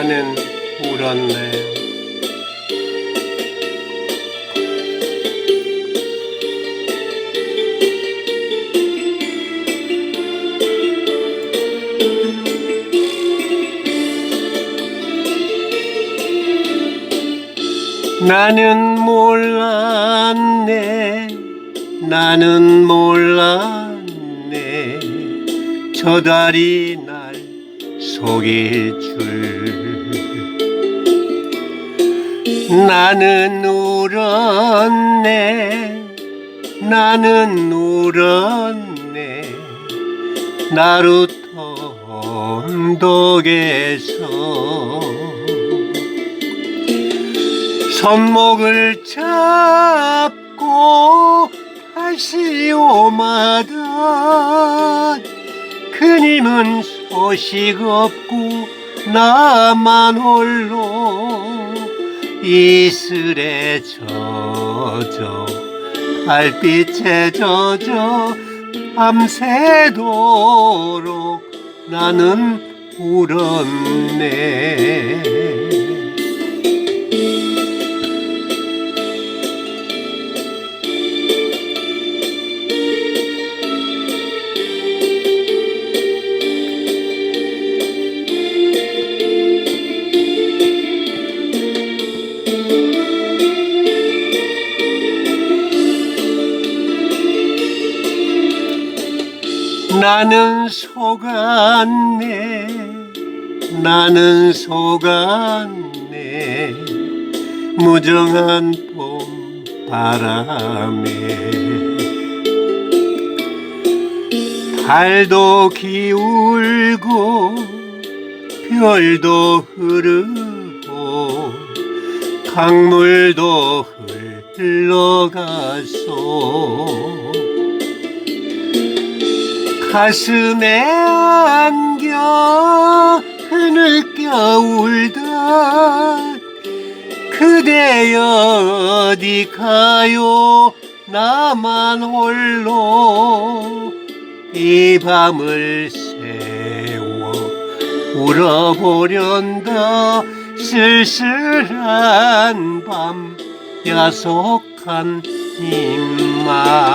나는 울었네. 나는 몰랐네. 나는 몰랐네. 저 달이 날 속일 줄. 나는 울었네. 나는 울었네. 나루터 언덕에서 손목을 잡고 다시 오마다 그님은 소식 없고 나만 홀로 이슬에 젖어 달빛에 젖어 밤새도록 나는 울었네 나는 속았네. 나는 속았네. 무정한 봄 바람에. 달도 기울고 별도 흐르고 강물도 흘러가소 가슴에 안겨 흐느껴 울다 그대여 어디 가요? 나만 홀로 이 밤을 세워 울어보련다. 쓸쓸한 밤 야속한 입만